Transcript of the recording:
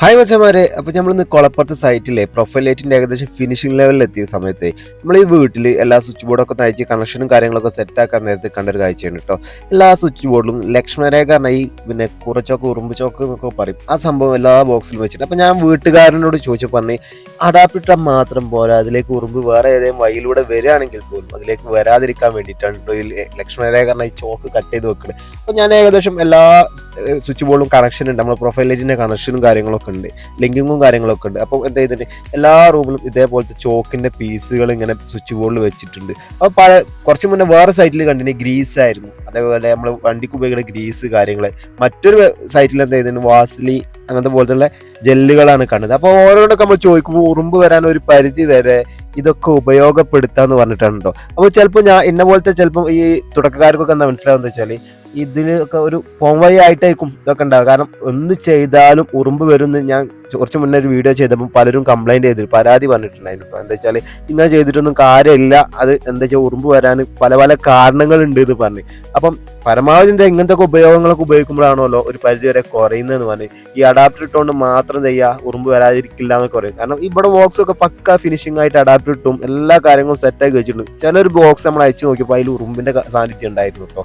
Hi വച്ചമാരെ അപ്പോൾ നമ്മളിന്ന് കുളപ്പുറത്ത് സൈറ്റിലെ profile ലൈറ്റിന്റെ ഏകദേശം ഫിനിഷിംഗ് ലെവലിൽ എത്തിയ സമയത്ത് നമ്മൾ ഈ വീട്ടിൽ എല്ലാ സ്വിച്ച് ബോർഡൊക്കെ നയിച്ച് കണക്ഷനും കാര്യങ്ങളൊക്കെ സെറ്റ് ആക്കാൻ നേരത്തെ കണ്ടൊരു കാഴ്ചയാണ് കേട്ടോ എല്ലാ സ്വിച്ച് ബോർഡിലും ലക്ഷ്മണരേഖ പറഞ്ഞ ഈ പിന്നെ കുറച്ചൊക്കെ ഉറുമ്പ് ചോക്ക് എന്നൊക്കെ പറയും. ആ സംഭവം എല്ലാ ബോക്സിലും വെച്ചിട്ട്. അപ്പോൾ ഞാൻ വീട്ടുകാരനോട് ചോദിച്ചു പറഞ്ഞ് അഡാപ്റ്റർ മാത്രം പോരാ അതിലേക്ക് ഉറുമ്പ് വേറെ ഏതെങ്കിലും വഴിയിലൂടെ വരികയാണെങ്കിൽ പോലും അതിലേക്ക് വരാതിരിക്കാൻ വേണ്ടിയിട്ടാണ് ഈ ലക്ഷ്മണരേഖ ഈ ചോക്ക് കട്ട് ചെയ്ത് വെക്കുന്നത് അപ്പോൾ ഞാൻ ഏകദേശം എല്ലാ സ്വിച്ച് ബോർഡും കണക്ഷൻ ഉണ്ട്. നമ്മുടെ പ്രൊഫൈൽ ലൈറ്റിന്റെ കണക്ഷനും കാര്യങ്ങളൊക്കെ ഉണ്ട്. ലിങ്കിങ്ങും കാര്യങ്ങളൊക്കെ ഉണ്ട്. അപ്പോൾ എന്താ ചെയ്തിട്ടുണ്ട് എല്ലാ റൂമിലും ഇതേപോലത്തെ ചോക്കിന്റെ പീസുകൾ ഇങ്ങനെ സ്വിച്ച് ബോർഡിൽ വെച്ചിട്ടുണ്ട്. അപ്പോൾ പല കുറച്ച് മുന്നേ വേറെ സൈറ്റിൽ കണ്ടിന് ഗ്രീസ് ആയിരുന്നു. അതേപോലെ നമ്മൾ വണ്ടിക്ക് ഉപയോഗിക്കുന്ന ഗ്രീസ് കാര്യങ്ങൾ മറ്റൊരു സൈറ്റിൽ എന്താ ചെയ്തിട്ടുണ്ട് വാസ്ലി അങ്ങനത്തെ പോലത്തെ ജെല്ലുകളാണ് കണ്ടത്. അപ്പോൾ ഓരോടൊക്കെ നമ്മൾ ചോദിക്കുമ്പോൾ ഉറുമ്പ് വരാൻ ഒരു പരിധി വരെ ഇതൊക്കെ ഉപയോഗപ്പെടുത്താന്ന് പറഞ്ഞിട്ടാണ് കേട്ടോ അപ്പോൾ ചിലപ്പോൾ ഞാൻ എന്നെ പോലത്തെ ചിലപ്പോൾ ഈ തുടക്കക്കാർക്കൊക്കെ എന്താ മനസ്സിലാവുന്നത് വെച്ചാൽ ഇതിലൊക്കെ ഒരു പോംവഴി ആയിട്ടായിരിക്കും ഇതൊക്കെ ഉണ്ടാവുക. കാരണം ഒന്ന് ചെയ്താലും ഉറുമ്പ് വരുമെന്ന് ഞാൻ കുറച്ച് മുന്നേ ഒരു വീഡിയോ ചെയ്തപ്പോൾ പലരും കംപ്ലൈന്റ് ചെയ്തിട്ട് പരാതി പറഞ്ഞിട്ടുണ്ടായിരുന്നു. ഇപ്പോൾ എന്താ വെച്ചാൽ ഇങ്ങനെ ചെയ്തിട്ടൊന്നും കാര്യമില്ല. അത് എന്താ വെച്ചാൽ ഉറുമ്പ് വരാൻ പല പല കാരണങ്ങളുണ്ട് എന്ന് പറഞ്ഞ്. അപ്പം പരമാവധി എന്താ ഇങ്ങനത്തെ ഉപയോഗങ്ങളൊക്കെ ഉപയോഗിക്കുമ്പോഴാണല്ലോ ഒരു പരിധി വരെ കുറയുന്നതെന്ന് പറഞ്ഞ്. ഈ അഡാപ്റ്റർ ഇട്ടുകൊണ്ട് മാത്രം ചെയ്യുക ഉറുമ്പ് വരാതിരിക്കില്ല എന്നൊക്കെ പറയും. കാരണം ഇവിടെ ബോക്സ് ഒക്കെ പക്ക ഫിനിഷിംഗ് ആയിട്ട് അഡാപ്റ്റർ ഇട്ടും എല്ലാ കാര്യങ്ങളും സെറ്റാക്കി വെച്ചിട്ടുണ്ട്. ചിലൊരു ബോക്സ് നമ്മൾ അയച്ചു നോക്കിയപ്പോൾ അതിൽ ഉറുമ്പിന്റെ സാന്നിധ്യം ഉണ്ടായിരുന്നു കേട്ടോ.